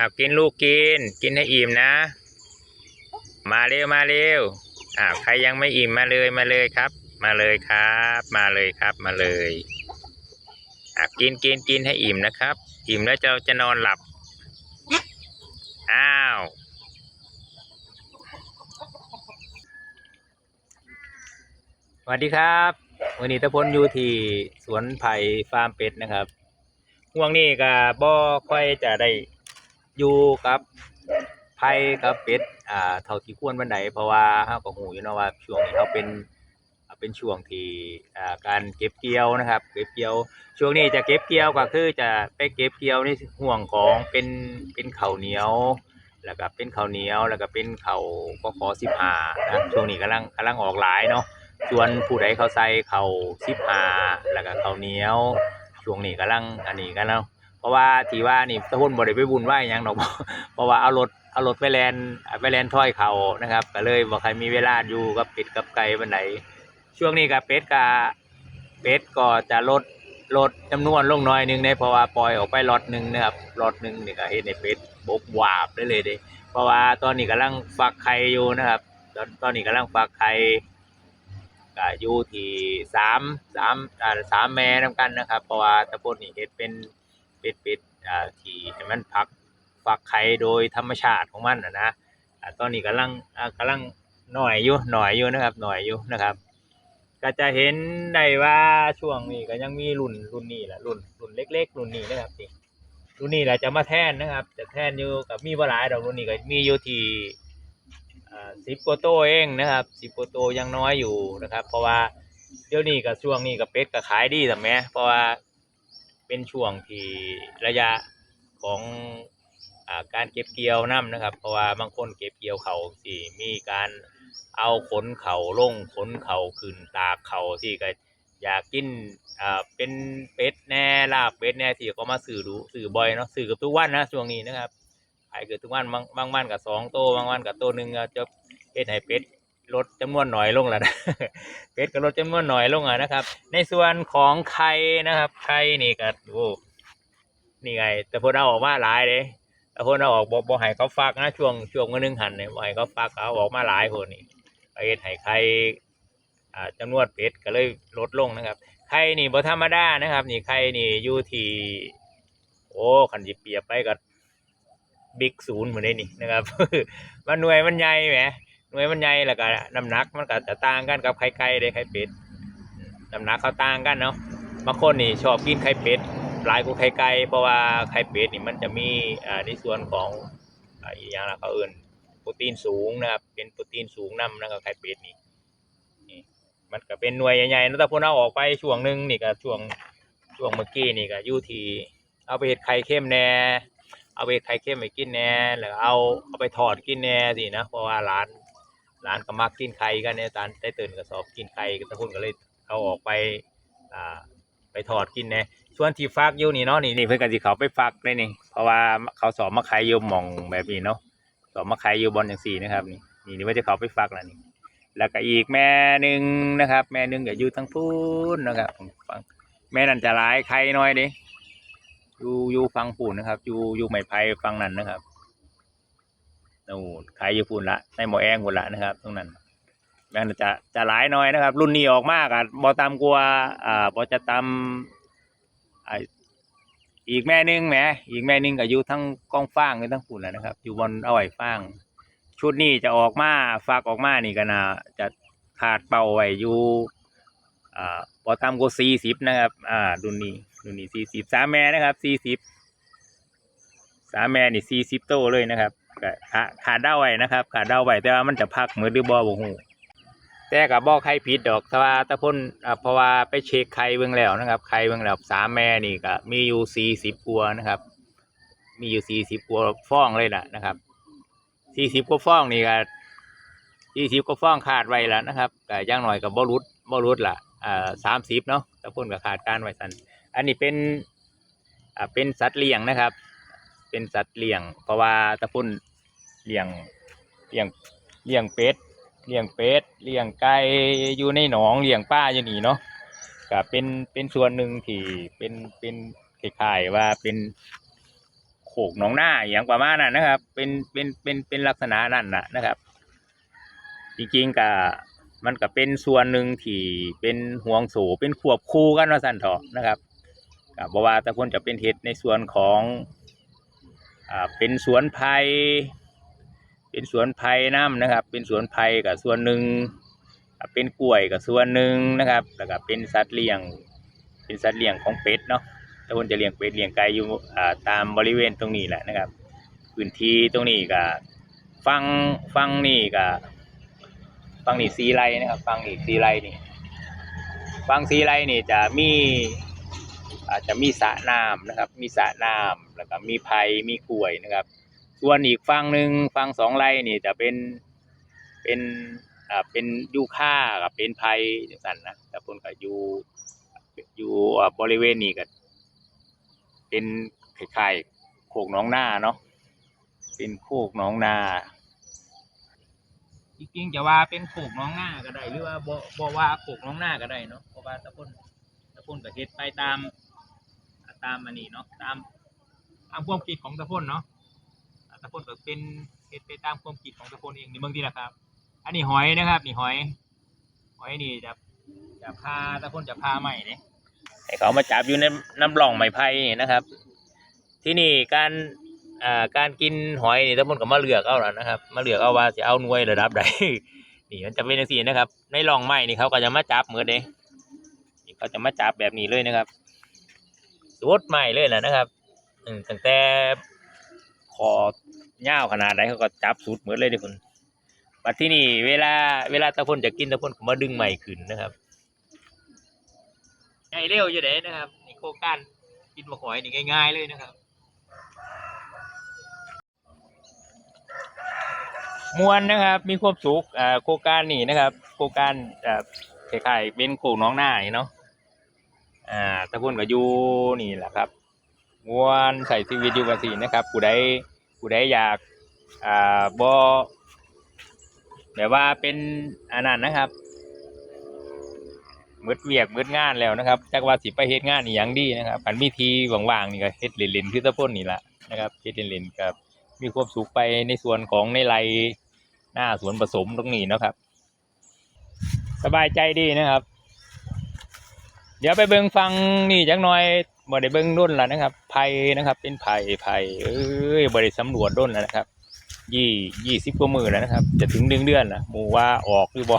อ้าวกินลูกกิน กินให้อิ่มนะ มาเร็วมาเร็วอ้าวใครยังไม่อิ่มมาเลยมาเลยครับ มาเลยครับ มาเลยครับมาเลยอะกินกินกินให้อิ่มนะครับ อิ่มแล้วจะจะนอนหลับอ้าวสวัสดีครับวันนี้ตะพลอยู่ที่สวนไผ่ฟาร์มเป็ดนะครับห่วงนี้ก็บ่ค่อยจะได้ อยู่กับไผ่กับเป็ดอ่าเท่าที่ควรบันไดเพราะว่าเฮาก็ฮู้อยู่เนาะว่าช่วงนี้เฮาเป็นเป็นช่วงที่อ่าการเก็บเกี่ยวนะครับ เก็บเกี่ยว ช่วงนี้จะเก็บเกี่ยวก็คือจะไปเก็บเกี่ยวในห่วงของเป็นเป็นข้าวเหนียว แล้วก็เป็นข้าวเหนียวแล้วก็เป็นข้าวก็ขอสิบหานะช่วงนี้กำลังกำลังออกหลายเนาะส่วนผู้ใดเขาใส่เขาสิบหาแล้วก็เขาวเหนียว ช่วงนี้กำลังอันนี้กันแล้ว ราะว่าที่ว่านี่ตะพุ่นบ่ได้ไปบุญไหวหยังดอกเพราะว่าเอารถเอารถไปแลนไปแลนถ้อยเขานะครับก็เลยบ่ใครมีเวลาอยู่กับเป็ดกับไก่บันไดช่วงนี้กับเป็ดกับเป็ดก็จะลดลดจำนวนลงน้อยนึงในเพราะว่าปล่อยออกไปล็อตหนึ่งนะครับล็อตหนึ่งนี่ก็เฮ็ดในเป็ดบกวาบได้เลยเด้เพราะว่าตอนนี้กำลังฟักไข่อยู่นะครับ ตอนตอนนี้กำลังฟักไข่ก็อยู่ที่สามสามสามแม่นำกันนะครับ เพราะว่าตะพนนี่เฮ็ดเป็น เป็ดเป็ดอ่าที่ให้มันพักฟักไข่โดยธรรมชาติของมันนะนะอ่าตอนนี้กำลังอ่ากำลังหน่อยอยู่หน่อยอยู่นะครับหน่อยอยู่นะครับ ก็จะเห็นได้ว่าช่วงนี้ก็ยังมีรุ่นรุ่นนี้แหละรุ่นรุ่นเล็ก ๆ รุ่นนี้นะครับนี่รุ่นนี้แหละจะมาแทนนะครับ จะแทนอยู่กับมีบ่หลายดอกรุ่นนี้ก็มีอยู่ที่สิบกว่าโตเองนะครับสิบกว่าโตยังน้อยอยู่นะครับ เพราะว่าเดี๋ยวนี้กับช่วงนี้กับเป็ดก็ขายดีแต่แม้เพราะว่า เป็นช่วงที่ระยะของอาการเก็บเกี่ยวน้ำนะครับ เพราะว่าบางคนเก็บเกี่ยวเขาสิมีการเอาขนเขาลงขนเขาขึ้นตากเขาสิก็อยากกินอ่าเป็นเป็ดแน่ลาบเป็ดแน่ที่เขามาสื่อดูสื่อบ่อยเนาะสื่อกับทุกวันนะช่วงนี้นะครับขายเกิดทุกวันบางบางวันกับสองโตบางวันกับโตหนึ่งจะเฮ็ดให้เป็ด ลดจำนวนหน่อยลงแล้วนะเป็ดก็ลดจำนวนหน่อยลงอะนะครับ ในส่วนของไข่นะครับไข่นี่ก็โอ้นี่ไง แต่พอเอาออกมาหลายเลยแต่พอเอาออกบ่บ่ให้เขาฟักนะช่วงช่วงมื้อหนึงหันเนี่ยบ่ให้เขาฟักเอาออกมาหลายคนนี่ไปเฮ็ดให้ไข่อ่าจำนวนเป็ดก็เลยลดลงนะครับไข่นี่บ่ธรรมดานะครับ นี่ไข่นี่อยู่ที่โอ้คันสิเปียไปก็บิ๊กศูนย์เหมือนได้นี่นะครับ มันหน่วยมันใหญ่แหม หน่วยมันใหญ่แล้วก็น้ำหนักมันก็จะต่างกันกับไข่ไก่เด้ไข่เป็ดน้ำหนักเขาต่างกันเนาะบางคนนี่ชอบกินไข่เป็ดหลายกว่าไข่ไก่เพราะว่าไข่เป็ดนี่มันจะมีอ่าในส่วนของอีกอย่างละเขาอื่นโปรตีนสูงนะครับเป็นโปรตีนสูงนํนะครับไข่เป็ดนี่นี่มันก็เป็นหน่วยใหญ่ๆนะแต่พวกเราออกไปช่วงหนึ่งนี่ก็ช่วงช่วงเมื่อกี้นี่ก็ยู่ทีเอาไปเห็ดไข่เค็มแน่เอาไปไข่เค็มไปกินแน่แล้วเอาเอาไปทอดกินแน่สินะเพราะว่าร้าน ร้านก็มักกินไข่กันเนี่ยตอนได้ตื่นก็สอบกินไข่ก็ตะพุ่นก็เลยเอาออกไปอ่าไปทอดกินแหน่ส่วนที่ฟักอยู่นี่เนาะนี่นี่เพื่อนกันที่เขาไปฟักเลยนี่ เพราะว่าเขาสอบมาขายอยู่มองแบบนี้เนาะสอบมาขายอยู่บอลอย่างสี่นะครับนี่นี่นี่ว่าจะเขาไปฟักแล้วนี่แล้วก็อีกแม่หนึ่งนะครับ แม่หนึ่งก็อยู่ทั้งพูนนะครับฟังแม่นั่นจะหลายไข่น้อยดิอยู่อยู่ฟังปุ่นนะครับอยู่อยู่ไม้ไผ่ฟังนั้นนะครับ นู่นขายอยู่ปุ่นละในหมอแองปุ่นละนะครับ ตรงนั้นแม่นจะจะหลายหน้อยนะครับ รุ่นนี้ออกมากอะบอตามกลัวอ่าบอจะตามอีกแม่นึงแหมอีกแม่นึงก็อยู่ทั้งกองฟางอยู่ทั้งปุ่นแหละนะครับ อยู่บนอาไว้ฟาง ชุดนี้จะออกมาฝากออกมานี่ก็น่าจะขาดเป่าไว้อยู่อ่าบอตามกว่าสี่สิบนะครับ อ่ารุ่นนี้รุ่นนี้สี่สิบสามแม่นะครับสี่สิบสามแม่นี่สี่สิบโตเลยนะครับ ก็ขาขาดเด้าไว้นะครับ ขาดเด้าไว้แต่ว่ามันจะพักมือหรือบ่บ่ฮู้แต่กับบ่ใครผิดดอกแต่ว่าตะพ่นอ่าเพราะว่าไปเช็คไข่เบิ่งแล้วนะครับไข่เบิ่งแล้วสามแม่นี่ก็มีอยู่สี่สิบกว่านะครับ มีอยู่สี่สิบกว่าฟองเลยล่ะนะครับสี่สิบกว่าฟองนี่ก็สี่สิบกว่าฟองขาดไว้แล้วนะครับก็อย่างหน่อยก็บ่รุดบ่รุดล่ะอ่าสามสิบเนาะตะพ่นก็ขาดการไว้สันอันนี้เป็นอ่าเป็นสัตว์เลี้ยงนะครับ เป็นสัตว์เลี้ยง เพราะว่าตะพุ่นเลี้ยงเลี้ยงเลี้ยงเป็ดเลี้ยงเป็ดเลี้ยงไก่อยู่ในหนองเลี้ยงป้าอยู่นี่เนาะก็เป็นเป็นส่วนหนึ่งที่เป็นเป็นคล้ายๆว่าเป็นโคกหนองหน้าอหย่างประมาณนั้นนะครับ เป็นเป็นเป็นเป็นลักษณะนั่นนะนะครับ จริงๆก็มันก็เป็นส่วนหนึ่งที่เป็นห่วงโสเป็นควบคู่กันว่าสันเถาะนะครับก็บอกว่าแตะพนจะเป็นเห็ดในส่วนของ อ่าเป็นสวนไผ่เป็นสวนไผ่น้ำนะครับ เป็นสวนไผ่กับส่วนหนึ่งเป็นกล้วยกับส่วนหนึ่งนะครับ แล้วก็เป็นสัตว์เลี้ยง เป็นสัตว์เลี้ยงของเป็ดเนาะตะพนจะเลี้ยงเป็ดเลี้ยงไก่อยู่ตามบริเวณตรงนี้แหละนะครับ พื้นที่ตรงนี้ก็ฟังฟังนี่ก็ฟังนี่สีไรนะครับ ฟังนี่สีไรนี่ฟังสีไรนี่จะมี อาจจะมีสระน้ำนะครับ มีสระน้ำแล้วก็มีไผ่มีกล้วยนะครับ ส่วนอีกฝั่งหนึ่งฝั่งสองไรนี่จะเป็นเป็นอ่าเป็นยูค่ากับเป็นไผ่จังสันนะแต่พนก็อยู่อยู่อ่าบริเวณนี้ก็เป็นคล้ายๆโขกหน้องหน้าเนาะเป็นโคกหน้องนาจริงๆจะว่าเป็นโขกน้องหน้าก็ได้หรือว่าบ่บ่ว่าโขกน้องหน้าก็ได้เนาะเพราะว่าตะพนตะพนก็เฮ็ดไปตาม ตามอันนี้เนาะตามตามความคิดของตะพนเนาะตะพนก็เป็นเฮ็ดไปตามความคิดของตะพนเองในเบิ่งที่ละครับ อันนี้หอยนะครับนี่หอย หอยนี่จะจะพาตะพนจะพาใหม่เนี่ยให้เขามาจับอยู่ในน้ำร่องไม้ไผ่นี่นะครับ ที่นี่การอ่าการกินหอยนี่ตะพนก็มาเลือกเอาแล้วนะครับ มาเลือกเอาว่าจะเอาหน่วยระดับใดนี่มันจะเป็นจังซี่นะครับ ในร่องไม้นี่เขาก็จะมาจับเหมือนเด้นี่เขาจะมาจับแบบนี้เลยนะครับ สวดไม้เลยแหละนะครับตั้งแต่คอยาขนาดไหนเขาก็จับสุดเหมือนเลยเด้คุณปัดที่นี่เวลาเวลาตะพนจะกินตะพนก็มาดึงไม้ขึ้นนะครับใหญ่เร็วอยู่เด้นะครับนี่โคการกินมะหอยนี่ง่าย ๆ เลยนะครับมวนนะครับมีความสุขอ่าโคการนี่นะครับ โคการอ่าคล้ายๆเป็นโขน้องหน้าเนาะ อ่าตะพุ่นกับยูนี่แหละครับมวนใส่ชีวิตอยู่กันสีนะครับผู้ใดผู้ใดอยากอ่าบอแบบว่าเป็นอันนั้นนะครับมืดเวียกมืดงานแล้วนะครับจักว่าสิไปเฮ็ดงานอีหยังดีนะครับอันมีทีว่างๆนี่ก็เฮ็ดเล่นๆคือตะพุ่นนี่แหละนะครับเฮ็ดเล่นๆกับมีความสุขไปในส่วนของในไรหน้าสวนผสมตรงนี้นะครับ สบายใจดีนะครับ เดี๋ยวไปเบิงฟังนี่จักหน่อยบ่ได้เบิงด้นแล้วนะครับไผ่นะครับ เป็นไผ่ไผ่เอ้ยบ่ได้สำรวจด้นแล้วนะครับ ยี่ยี่สิบกว่ามือแล้วนะครับ จะถึงหนึ่งเดือนนะหมูว่าออกหรือบ่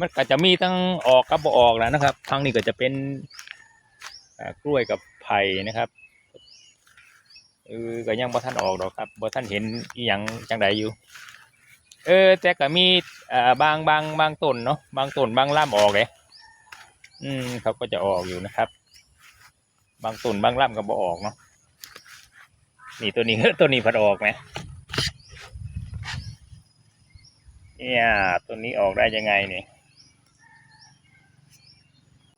มันก็จะมีทั้งออกกับบ่ออกแล้วนะครับทางนี้ก็จะเป็นกล้วยกับไผ่นะครับเออก็ยังบ่ท่านออกดอกครับบ่ท่านเห็นอีหยังจังใดอยู่ เออแต่ก็มีอ่าบางบางบางต้นเนาะบางต้นบางล่ำออกเลย อืมเขาก็จะออกอยู่นะครับ บางต้นบางล่ำก็บ่ออกเนาะนี่ตัวนี้ตัวนี้พัดออกไหมเนี่ยตัวนี้ออกได้ยังไงเนี่ย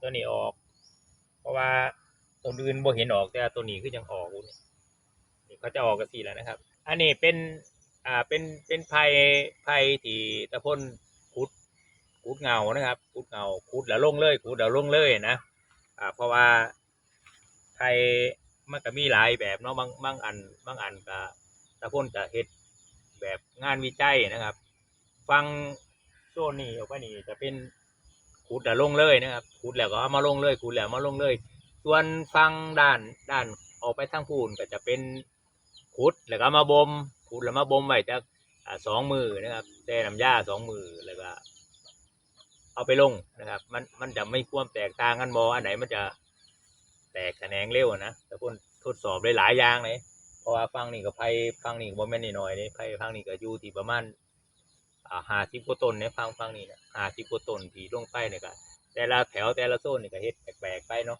ตัวนี้ออก เพราะว่าตัวอื่นบ่เห็นออกแต่ตัวนี้คือยังออกอยู่นี่เขาจะออกกันสีแล้วนะครับ อันนี้เป็นอ่าเป็นเป็นไผ่ไผ่ที่ตะพ่น ขุดเงานะครับขุดเงาขุดแล้วลงเลยขุดแล้วลงเลยนะอ่าเพราะว่าไผ่มันก็มีหลายแบบเนาะบางบางอันบางอันก็ตะพ่นจะเฮ็ดแบบงานวิจัยนะครับ ฟังโซนนี้ออกไปนี่จะเป็นขุดแล้วลงเลยนะครับขุดแล้วก็เอามาลงเลยขุดแล้วมาลงเลย ส่วนฟังด้านด้านออกไปทางพูนก็จะเป็นขุดแล้วก็มาบ่มขุดแล้วมาบ่มไว้จะอ่าสองมือนะครับแช่น้ำยาสองมือแล้วก็ เอาไปลงนะครับ มันมันจะไม่ความแตกต่างกันบออันไหนมันจะแตกแขนงเร็วนะแต่คนทดสอบได้หลายอย่างเลยเพราะว่าฟังนี่ก็ไพ่ฟังนี่ก็บ่แม่นน้อยนี่ไพ่ฟังนี่ก็อยู่ที่ประมาณอ่าห้าสิบกว่าต้นเนี่ยฟังฟังนี่นะห้าสิบกว่าต้นที่ลงไปเนี่ยก็แต่ละแถวแต่ละโซนนี่ก็เฮ็ดแปลกๆไปเนาะ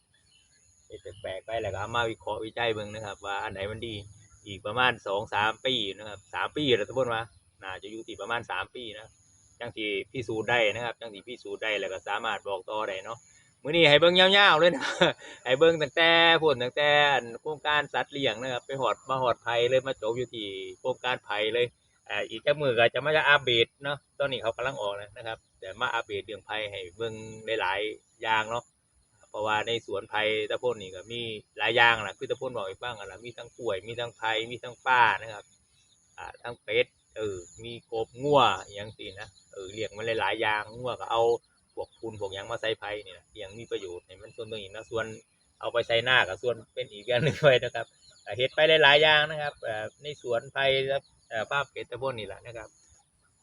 เฮ็ดแปลกๆไปแล้วก็มาวิเคราะห์วิจัยเบิ่งนะครับ ว่าอันไหนมันดีอีกประมาณสองสามปีนะครับสามปีแล้วสมมติว่าน่าจะอยู่ที่ประมาณสามปีนะ จังที่พิสูจน์ได้นะครับจังที่พิสูจน์ได้แล้วก็สามารถบอกต่อได้เนาะมื้อนี้ให้เบิ่งยาวๆเลยนะให้เบิ่งตั้งแต่พูดตั้งแต่โครงการสัตว์เลี้ยงนะครับ ไปหอดมาหอดไผ่เลยมาจบอยู่ที่โครงการไผ่เลยอ่าอีกจักมือก็จะมาจะอัปเดตเนาะตอนนี้เขากำลังออกนะครับแต่มาอัปเดตเรื่องไผ่ให้เบิ่งหลายๆอย่างเนาะเพราะว่าในสวนไผ่ตะพ่นนี่ก็มีหลายอย่างนะคือตะพ่นบอกอีกบ้างอะนะมีทั้งกล้วยมีทั้งไผ่มีทั้งป้านะครับอ่าทั้งเป็ดเออมีกบงัวอย่างสินะ ออเลี้ยงมันหลายๆอย่างงัวก็เอาพวกพูนพวกยังมาใส่ไผ่เนี่นะเลี้ยงมีประโยชน์ให้มันส่วนตรงนี้นะส่วนเอาไปใส่หน้ากับส่วนเป็นอีกอย่างหนึ่งด้วยนะครับเฮ็ดไปหลายๆอย่างนะครับในสวนไผ่ภาพเป็ดตะพ่นนี่แหละนะครับ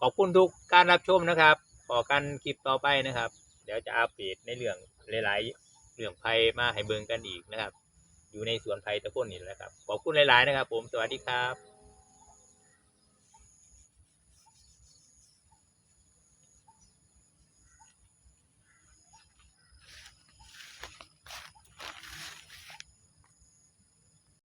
ขอบคุณทุกการรับชมนะครับขอกันคลิปต่อไปนะครับ เดี๋ยวจะอัปเดตในเรื่องหลายๆเรื่องไผ่มาให้เบิ่งกันอีกนะครับ อยู่ในสวนไผ่ตะพ่นนี่แหละครับขอบคุณหลาย ๆ นะครับ ผมสวัสดีครับ